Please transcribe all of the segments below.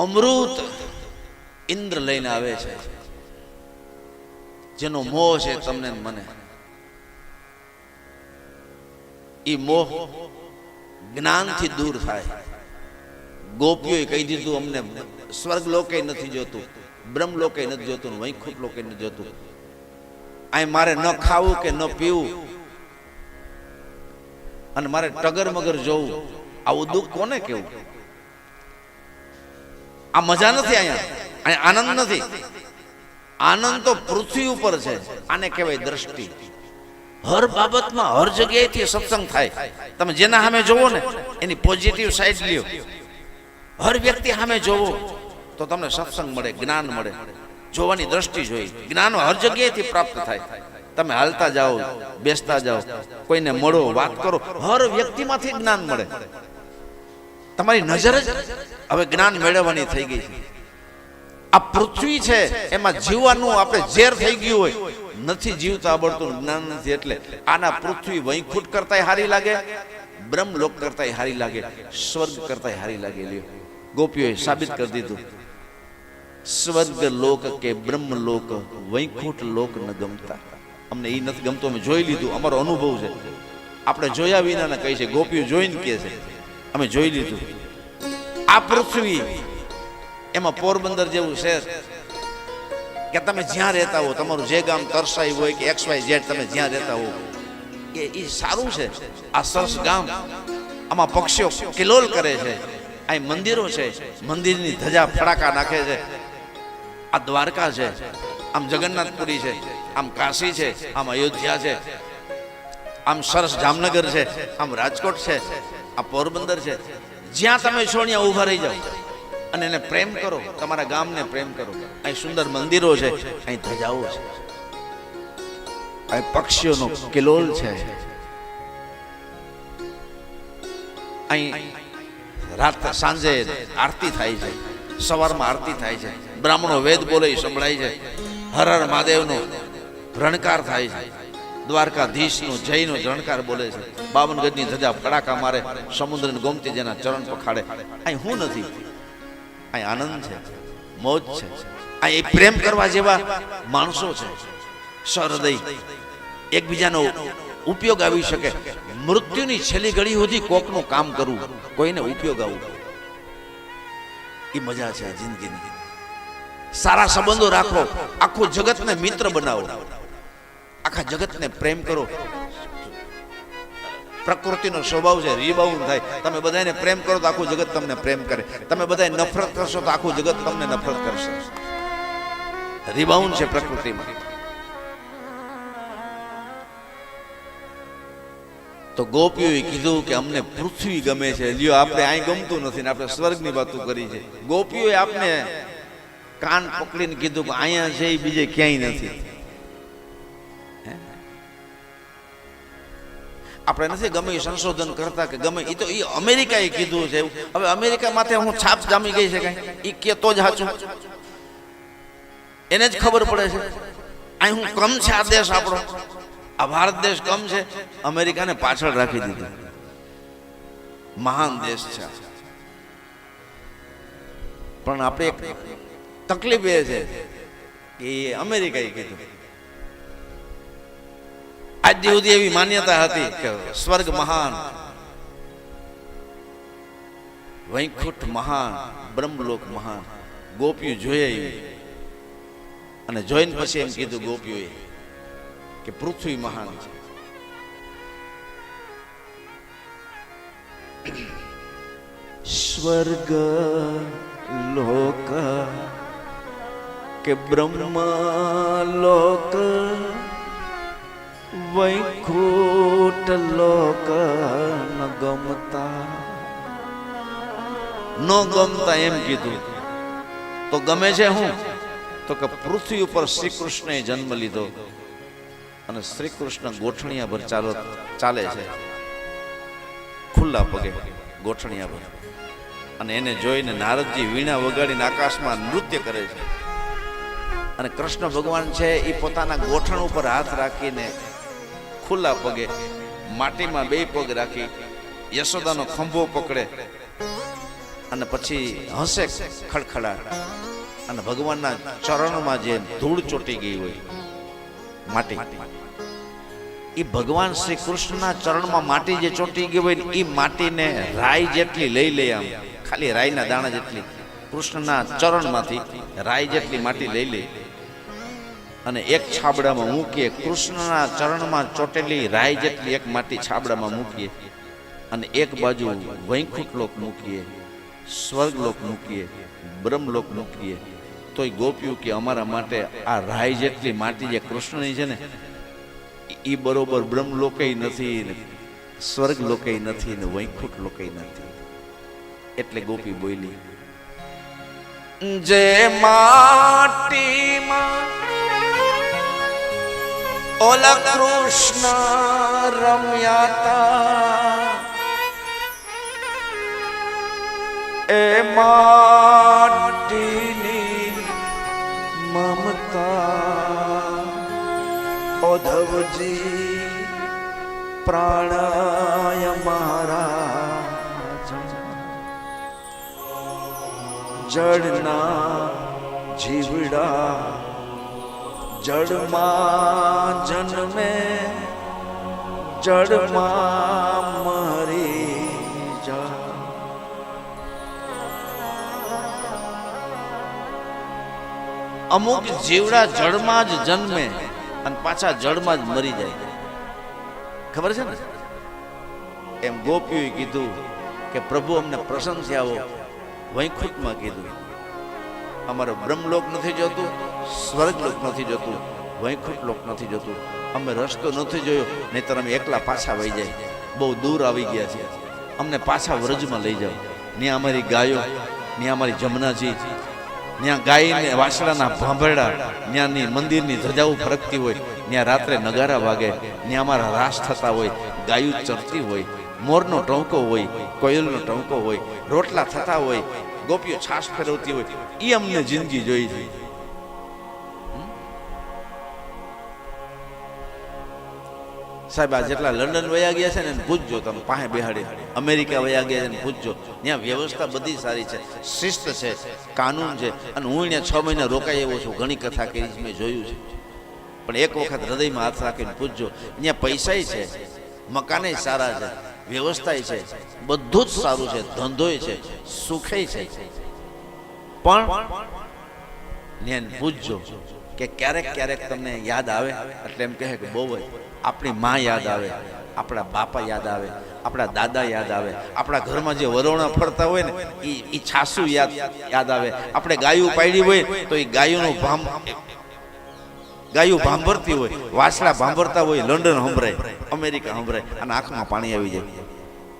અમૃત ઇન્દ્ર લઈને આવે છે. જેનો મોહ છે તમને મને. એ મોહ જ્ઞાનથી દૂર થાય. ગોપીઓએ કહી દીધું અમને, સ્વર્ગ લોકે નથી જોતું, બ્રહ્મ લોકે નથી જોતું, વૈકુંઠ લોકે નથી જોતું. અહીં મારે ન ખાવું કે ન પીવું? અને મારે ટગર મગર જોવું? આવું દુઃખ કોને કેવું આ મજા નથી અહીંયા. આનંદ નથી. આનંદ તો પૃથ્વી ઉપર છે. આને કહેવાય દ્રષ્ટિ. હર બાબતમાં હર જગ્યાએથી સત્સંગ થાય. તમે જેના સામે જોવો ને, એની પોઝિટિવ સાઈડ લ્યો. હર વ્યક્તિ સામે જોવો, તો તમને સત્સંગ મળે, જ્ઞાન મળે. જોવાની દ્રષ્ટિ જોઈ. જ્ઞાન હર જગ્યાએથી પ્રાપ્ત થાય. તમે હાલતા જાઓ, બેસતા જાઓ, કોઈને મળો, વાત કરો, હર વ્યક્તિમાંથી જ્ઞાન મળે. તમારી નજર જ હવે જ્ઞાન મેળવવાની થઈ ગઈ છે. આ પૃથ્વી છે, એમાં જીવવાનું આપણે ઝેર થઈ ગયું હોય. નથી જીવતા આવડતું, જ્ઞાન નથી એટલે આના પૃથ્વી વૈકુંઠ કરતાય હારી લાગે, બ્રહ્મલોક કરતાય હારી લાગે, સ્વર્ગ કરતાય હારી લાગે લ્યો. ગોપીઓએ સાબિત કરી દીધું. સ્વર્ગ લોક કે બ્રહ્મ લોક વૈકુંઠ લોક ન ગમતા. અમને એ નથી ગમતું, અમે જોઈ લીધું, અમારો અનુભવ છે. આપણે જોયા વિના કહી છે, ગોપીઓ જોઈને કે છે અમે જોઈ લીધું. આ પૃથ્વી એમાં પોરબંદર જેવું શહેર કે તમે જ્યાં રહેતા હો, તમારું જે ગામ તરસાઈ હોય કે એક્સ વાય ઝેડ તમે જ્યાં રહેતા હો કે એ સારું છે. આ સરસ ગામ આમાં પક્ષીઓ કિલોલ કરે છે. અહીં મંદિરો છે. મંદિરની ધજા ફડાકા નાખે છે. આ દ્વારકા છે. આમ જગન્નાથપુરી છે. આમ કાશી છે. આમ અયોધ્યા છે. આમ સરસ જામનગર છે. આમ રાજકોટ છે. આ પોરબંદર છે. જ્યાં તમે ત્યાં ઊભા રહી જાઓ. અને એને પ્રેમ કરો. તમારા ગામને પ્રેમ કરો. અહીં સુંદર મંદિરો છે. અહીં ધજાઓ છે. અહીં પક્ષીઓનો કિલોલ છે. અહીં રાત સાંજે આરતી થાય છે. સવારમાં આરતી થાય છે. બ્રાહ્મણો વેદ બોલે સંભળાય છે. હર હર મહાદેવનો રણકાર થાય છે. દ્વારકાધીશનો જયનો જણકાર બોલે છે. બાવનગઢની ધજા ફડાકા મારે સમુદ્ર ગોમતી જેના ચરણ પખાડે. અહીં હું નથી. અહીં આનંદ છે, મોજ છે. અહીં પ્રેમ કરવા જેવા માણસો છે. સહૃદય, એકબીજાનો ઉપયોગ આવી શકે. મૃત્યુની છેલ્લી ઘડી સુધી કોકનું કામ કરવું, કોઈને ઉપયોગ આવવું. એ મજા છે જિંદગીની. સારા સંબંધો રાખો, આખું જગતને મિત્ર બનાવો. આખા જગતને પ્રેમ કરો. પ્રકૃતિનો સ્વભાવ છે રીબાઉન્ડ થાય. તમે બધાને પ્રેમ કરો તો આખું જગત તમને પ્રેમ કરે. તમે બધાય નફરત કરશો તો આખું જગત તમને નફરત કરશે. રીબાઉન્ડ છે પ્રકૃતિમાં. તો ગોપીઓએ કીધું કે અમને પૃથ્વી ગમે છે. લ્યો, આપણે અહીં ગમતું નથી ને આપણે સ્વર્ગની વાતો કરી છે. ગોપીઓએ આપને કાન પકડીને કીધું કે અહીંયા છે એ બીજે ક્યાંય નથી. આપણે નથી ગમે સંશોધન કરતા કે ગમે એ તો એ અમેરિકાએ કીધું છે. હવે અમેરિકા માથે હું છાપ જામી ગઈ છે કઈ. એ કે તો જ સાચું એને જ ખબર પડે છે. અહીં હું કમ છે આ દેશ આપણો. આ ભારત દેશ કમ છે. અમેરિકાને પાછળ રાખી દીધું. મહાન દેશ છે પણ આપણે તકલીફ એ છે કે અમેરિકાએ કીધું. આજ સુધી એવી માન્યતા હતી કે સ્વર્ગ મહાન, વૈકુંઠ મહાન, બ્રહ્મલોક મહાન, ગોપીઓ જોઈએ. અને જોઈને પછી એમ કીધું ગોપીઓએ કે પૃથ્વી મહાન છે સ્વર્ગ લોક કે બ્રહ્મ લોક વૈકુંઠ લોક ન ગમતા. ન ગમતા એમ કીધું. તો ગમે છે હું? તો કે પૃથ્વી ઉપર શ્રી કૃષ્ણએ જન્મ લીધો. અને શ્રી કૃષ્ણ ગોઠણિયા ભર ચાલો ચાલે છે. ખુલ્લા પગે ગોઠણિયા ભર અને એને જોઈને નારદજી વીણા વગાડીને આકાશમાં નૃત્ય કરે છે. અને કૃષ્ણ ભગવાન છે એ પોતાના ગોઠણ ઉપર હાથ રાખીને ખુલ્લા પગે માટીમાં બે પગ રાખી યશોદાનો ખંભો પકડે અને પછી હસે ખડખડાટ અને ભગવાનના ચરણમાં જે ધૂળ ચોટી ગઈ હોય માટી. એ ભગવાન શ્રી કૃષ્ણના ચરણમાં માટી જે ચોટી ગઈ હોય એ માટીને રાય જેટલી લઈ લે આમ. ખાલી રાયના દાણા જેટલી કૃષ્ણના ચરણમાંથી રાય જેટલી માટી લઈ લે. અને એક છાબડામાં મૂકીએ, કૃષ્ણના ચરણમાં ચોટેલી રાય જેટલી એક માટી છાબડામાં મૂકીએ અને એક બાજુ વૈકુંઠ લોક મૂકીએ સ્વર્ગલોક મૂકીએ બ્રહ્મલોક મૂકીએ. તોય ગોપ્યું કે અમારા માટે આ રાય જેટલી માટી જે કૃષ્ણની છે ને એ બરોબર બ્રહ્મલોકે નથી ને સ્વર્ગ લોકે નથી ને વૈકુંઠ લોકે નથી. એટલે ગોપી બોલી, જે માટીમાં ઓલા કૃષ્ણ રમ્યાતા એ માટીની મમતા ઓધવજી પ્રાણાય મારા જડના જીવડા જળમાં જન્મે જડમાં મરી જા. અમુક જીવડા જળમાં જ જન્મે અને પાછા જળમાં જ મરી જાય. ખબર છે ને? એમ ગોપીઓએ કીધું કે પ્રભુ અમને પ્રસન્ન થયા વૈકુંઠમાં કીધું. અમારો બ્રહ્મલોક નથી જોતું, સ્વર્ગલોક નથી જતું વૈકુંઠ લોક નથી જતું. અમે રસ્તો નથી જોયો, નહીતર અમે એકલા પાછા વહી જાય. બહુ દૂર આવી ગયા છે અમને પાછા વ્રજમાં લઈ જાઓ. ત્યાં અમારી ગાયો ત્યાં અમારી જમનાજી ત્યાં ગાયને વાસણાના ભાંભરડા ત્યાંની મંદિરની ધજાઓ ફરકતી હોય ત્યાં રાત્રે નગારા વાગે ત્યાં અમારા રાસ થતા હોય, ગાયું ચરતી હોય, મોરનો ટોંકો હોય, કોયલનો ટોંકો હોય, રોટલા થતા હોય ગોપીઓ છાશ ફેરવતી હોય. એ અમને જિંદગી જોઈ છે. સાહેબ, આ જેટલા લંડન વયા ગયા છે ને પૂછજો તમે પાસે બેહાડી. અમેરિકા વયા ગયા છે ને, પૂછજો. ત્યાં વ્યવસ્થા બધી સારી છે. શિસ્ત છે, કાનૂન છે. અને હું અહીંયા છ મહિના રોકાઈ એવો છું. ઘણી કથા કરી મેં જોયું છે. પણ એક વખત હૃદયમાં હાથ રાખીને પૂછજો. અહીંયા પૈસાય છે. મકાને સારા છે. વ્યવસ્થાય છે. બધું જ સારું છે. ધંધોય છે. સુખે છે. પણ ત્યાં પૂછજો કે ક્યારેક ક્યારેક તમને યાદ આવે? એટલે એમ કહે કે બહુ હોય આપણી માં યાદ આવે, આપણા બાપા યાદ આવે, આપણા દાદા યાદ આવે, આપણા ઘરમાં જે વરોણા ફરતા હોય ને એ એ છાસુ યાદ યાદ આવે. આપણે ગાયું પાડી હોય તો એ ગાયોનું ભામ ગાયું ભાંભરતી હોય વાસળા ભાંભરતા હોય, લંડન સંભળાય, અમેરિકા સંભળાય, અને આંખમાં પાણી આવી જાય.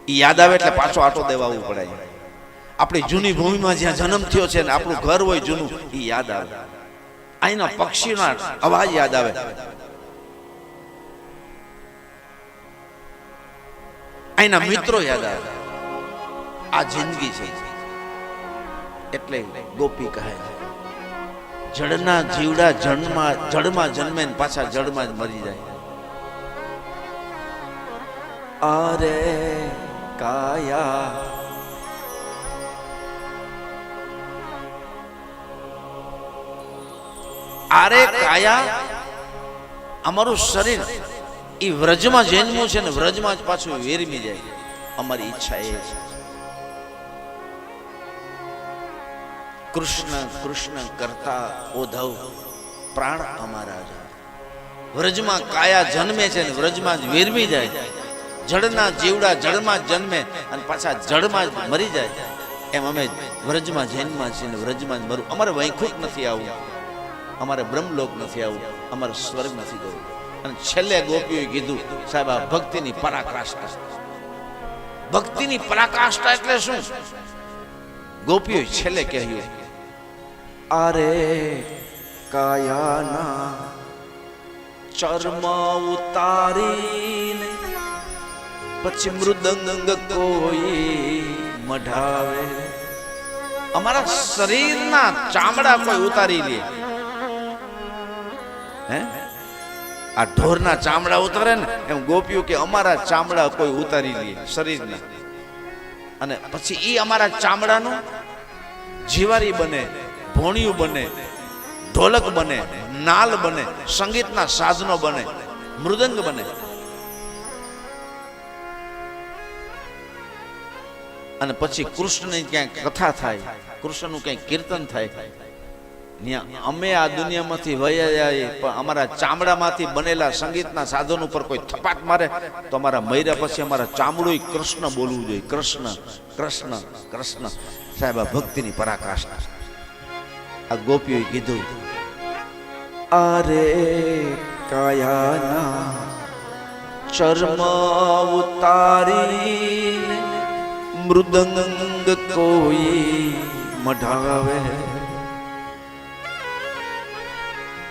એ યાદ આવે એટલે પાછો આટો દેવાવું પડે. આપણી જૂની ભૂમિમાં જ્યાં જન્મ થયો છે ને આપણું ઘર હોય જૂનું એ યાદ આવે. અહીંના પક્ષીના અવાજ યાદ આવે. અહીંના મિત્રો યાદ આવે. આ જિંદગી છે. એટલે ગોપી કહે છે. જળના જીવડા જળમાં જળમાં જન્મે ને પાછા જળમાં જ મરી જાય. અરે કાયા. આરે કાયા અમારું શરીર એ વ્રજમાં જન્મ્યું છે ને વ્રજમાં જ પાછું વેરમી જાય. અમારી ઈચ્છા એ છે. કૃષ્ણ કૃષ્ણ કરતા ઓધવ પ્રાણ અમારા વ્રજમાં કાયા જન્મે છે ને વ્રજમાં જ વેરમી જાય. જળના જીવડા જળમાં જ જન્મે અને પાછા જળમાં જ મરી જાય. એમ અમે વ્રજમાં જન્મા છીએ ને વ્રજમાં જ મરું. અમારે વૈકુંઠ નથી આવવું અમારે બ્રહ્મલોક નથી આવવું અમારે સ્વર્ગ નથી જવું. અને છેલ્લે ગોપીઓએ કીધું, સાહેબ, આ ભક્તિની પરાકાષ્ઠા. ભક્તિની પરાકાષ્ઠા એટલે શું? ગોપીઓએ છેલ્લે કહ્યું અરે કાયાના ચર્મ ઉતારીને પછી મૃદંગ કોઈ મઢાવે અમારા શરીરના ચામડા કોઈ ઉતારી લે. હે? આ ઢોરના ચામડા ઉતારે ને, એમ ગોપ્યું કે અમારા ચામડા કોઈ ઉતારી લે શરીરના. અને પછી એ અમારા ચામડાનું જીવારી બને. ભોણિયું બને, ઢોલક બને, નાલ બને, સંગીતના સાધનો બને, મૃદંગ બને. અને પછી કૃષ્ણની ક્યાંક કથા થાય, કૃષ્ણનું ક્યાંક કીર્તન થાય. અમે આ દુનિયામાંથી વયા પણ અમારા ચામડામાંથી બનેલા સંગીતના સાધન ઉપર કોઈ થપાટ મારે, તો અમારા મૈરા પછી અમારા ચામડું કૃષ્ણ બોલવું જોઈએ. કૃષ્ણ કૃષ્ણ કૃષ્ણ. સાહેબ ભક્તિની પરાકાષ્ઠા. આ ગોપીઓએ કીધું આરે કાયાના ચર્મ ઉતારી મૃદંગ કોઈ મઢાવે.